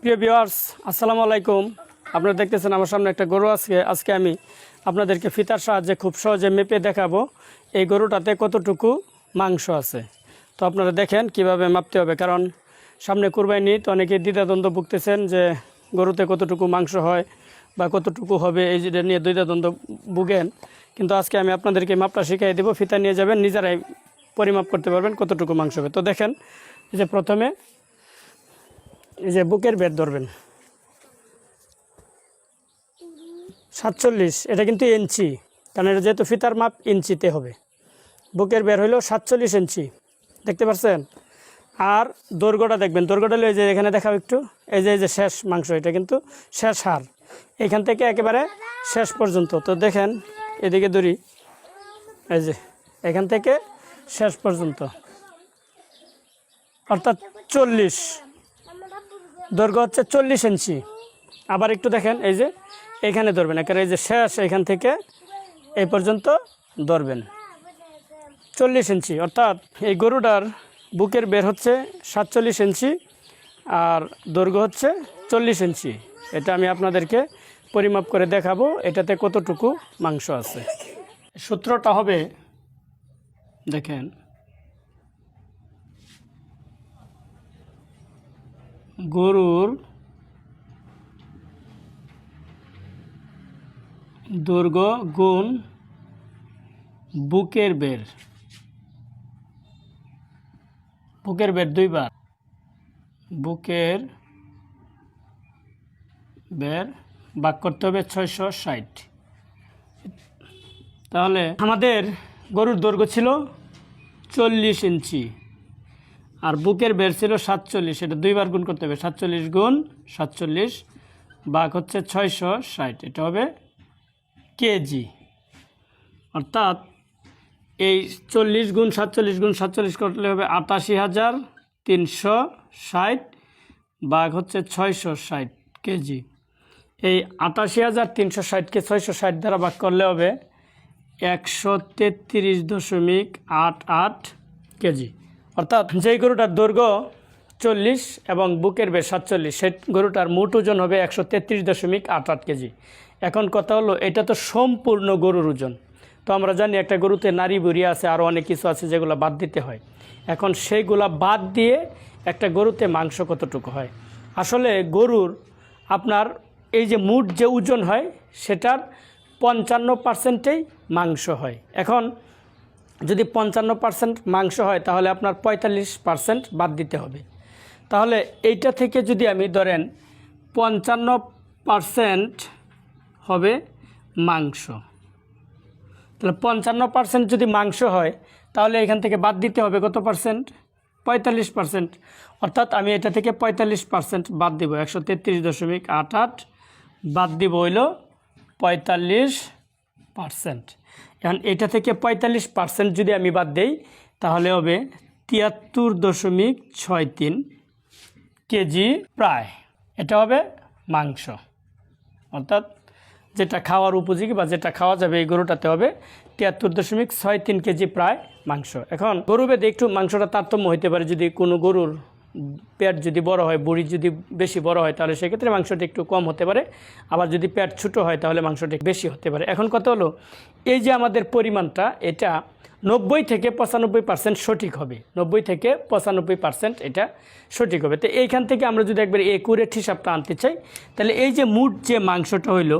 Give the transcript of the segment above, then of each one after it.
প্রিয় ভিউয়ার্স, আসসালামু আলাইকুম। আপনারা দেখতেছেন আমার সামনে একটা গরু আজকে। আজকে আমি আপনাদেরকে ফিতার সাহায্যে খুব সহজে মেপে দেখাবো এই গরুটাতে কতটুকু মাংস আছে। তো আপনারা দেখেন কীভাবে মাপতে হবে, কারণ সামনে কুরবানি তো অনেকে দ্বিধাদ্বন্দ্ব ভুগতেছেন যে গরুতে কতটুকু মাংস হয় বা কতটুকু হবে, এই যেটা নিয়ে দ্বিধাদ্বন্দ্ব ভুগেন। কিন্তু আজকে আমি আপনাদেরকে মাপটা শিখিয়ে দেবো। ফিতা নিয়ে যাবেন, নিজেরাই পরিমাপ করতে পারবেন কতটুকু মাংস হবে। তো দেখেন যে প্রথমে এই যে বুকের বেড ধরবেন। সাতচল্লিশ, এটা কিন্তু ইঞ্চি, কারণ এটা যেহেতু ফিতার মাপ ইঞ্চিতে হবে। বুকের বের হইলেও সাতচল্লিশ ইঞ্চি, দেখতে পাচ্ছেন? আর দৈর্ঘ্যটা দেখবেন, দৈর্ঘ্যটা হলো এই যে এখানে দেখাও একটু, এই যে এই যে শেষ মাংস, এটা কিন্তু শেষ হার এখান থেকে একেবারে শেষ পর্যন্ত, তো দেখেন, এদিকে দড়ি, এই যে, এখান থেকে শেষ পর্যন্ত। অর্থাৎ চল্লিশ দৈর্ঘ্য হচ্ছে চল্লিশ ইঞ্চি। আবার একটু দেখেন, এই যে এইখানে ধরবেন, একেবারে এই যে শেষ এখান থেকে এই পর্যন্ত ধরবেন। চল্লিশ ইঞ্চি, অর্থাৎ এই গরুটার বুকের বের হচ্ছে সাতচল্লিশ ইঞ্চি আর দৈর্ঘ্য হচ্ছে চল্লিশ ইঞ্চি। এটা আমি আপনাদেরকে পরিমাপ করে দেখাবো, এটাতে কতটুকু মাংস আছে। সূত্রটা হবে, দেখেন গরুর দৈর্ঘ্য গুণ বুকের বের। বুকের বের দুইবার। বুকের বের বাক করতে হবে ছয়শো ষাট। তাহলে আমাদের গরুর দৈর্ঘ্য ছিল চল্লিশ ইঞ্চি। আর বুকের বের ছিল সাতচল্লিশ, এটা দুইবার গুণ করতে হবে, সাতচল্লিশ গুণ সাতচল্লিশ বাঘ হচ্ছে ছয়শো ষাট, এটা হবে কেজি। অর্থাৎ এই চল্লিশ গুণ সাতচল্লিশ গুণ সাতচল্লিশ করলে হবে আটাশি হাজার তিনশো ষাট বাঘ হচ্ছে ছয়শো ষাট কেজি। এই আটাশি হাজার তিনশো ষাটকে ছয়শো ষাট দ্বারা ভাগ করলে হবে একশো তেত্রিশ দশমিক আট আট কেজি। অর্থাৎ যেই গরুটার দৈর্ঘ্য চল্লিশ এবং বুকের বেশ সাতচল্লিশ, সেই গরুটার মোট ওজন হবে একশো তেত্রিশ দশমিক আট আট কেজি। এখন কথা হলো, এটা তো সম্পূর্ণ গরুর ওজন। তো আমরা জানি একটা গরুতে নারী বুড়ি আছে আরও অনেক কিছু আছে যেগুলো বাদ দিতে হয়। এখন সেইগুলা বাদ দিয়ে একটা গরুতে মাংস কতটুকু হয়? আসলে গরুর আপনার এই যে মুট যে ওজন হয়, সেটার পঞ্চান্ন পার্সেন্টেই মাংস হয়। এখন যদি পঞ্চান্ন পার্সেন্ট মাংস হয়, তাহলে আপনার পঁয়তাল্লিশ পার্সেন্ট বাদ দিতে হবে। তাহলে এইটা থেকে যদি আমি ধরেন পঞ্চান্ন পার্সেন্ট হবে মাংস, তাহলে পঞ্চান্ন পার্সেন্ট যদি মাংস হয়, তাহলে এখান থেকে বাদ দিতে হবে কত পার্সেন্ট? পঁয়তাল্লিশ পার্সেন্ট। অর্থাৎ আমি এটা থেকে পঁয়তাল্লিশ পার্সেন্ট বাদ দিব, একশো তেত্রিশ দশমিক আট আট বাদ দিব হইল পঁয়তাল্লিশ পার্সেন্ট। এখন এটা থেকে পঁয়তাল্লিশ পার্সেন্ট যদি আমি বাদ দেই, তাহলে হবে তিয়াত্তর দশমিক ছয় তিন কেজি প্রায়। এটা হবে মাংস। অর্থাৎ যেটা খাওয়ার উপযোগী বা যেটা খাওয়া যাবে এই গরুটাতে হবে তিয়াত্তর দশমিক ছয় তিন কেজি প্রায় মাংস। এখন গরু বেদে একটু মাংসটা তারতম্য হতে পারে যদি কোনো গরুর পেট যদি বড় হয়, বুড়ি যদি বেশি বড় হয়, তাহলে সেক্ষেত্রে মাংসটি একটু কম হতে পারে। আবার যদি পেট ছোটো হয়, তাহলে মাংসটা বেশি হতে পারে। এখন কথা হলো, এই যে আমাদের পরিমাণটা, এটা নব্বই থেকে পঁচানব্বই পার্সেন্ট সঠিক হবে। নব্বই থেকে পঁচানব্বই পার্সেন্ট এটা সঠিক হবে। তো এইখান থেকে আমরা যদি একবার একুরেট হিসাবটা আনতে চাই, তাহলে এই যে মুট যে মাংসটা হইল,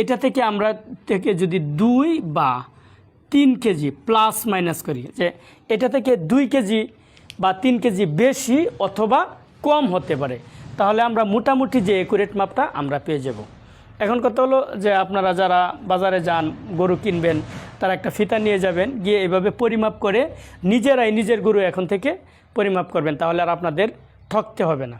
এটা থেকে আমরা থেকে যদি দুই বা তিন কেজি প্লাস মাইনাস করি, যে এটা থেকে দুই কেজি বা তিন কেজি বেশি অথবা কম হতে পারে। তাহলে আমরা মোটামুটি যে একুরেট মাপটা আমরা পেয়ে যাব। এখন কথা হলো যে আপনারা যারা বাজারে যান, গরু কিনবেন, তারা একটা ফিতা নিয়ে যাবেন, গিয়ে এভাবে পরিমাপ করে নিজেরাই নিজের গরু এখন থেকে পরিমাপ করবেন। তাহলে আর আপনাদের ঠকতে হবে না।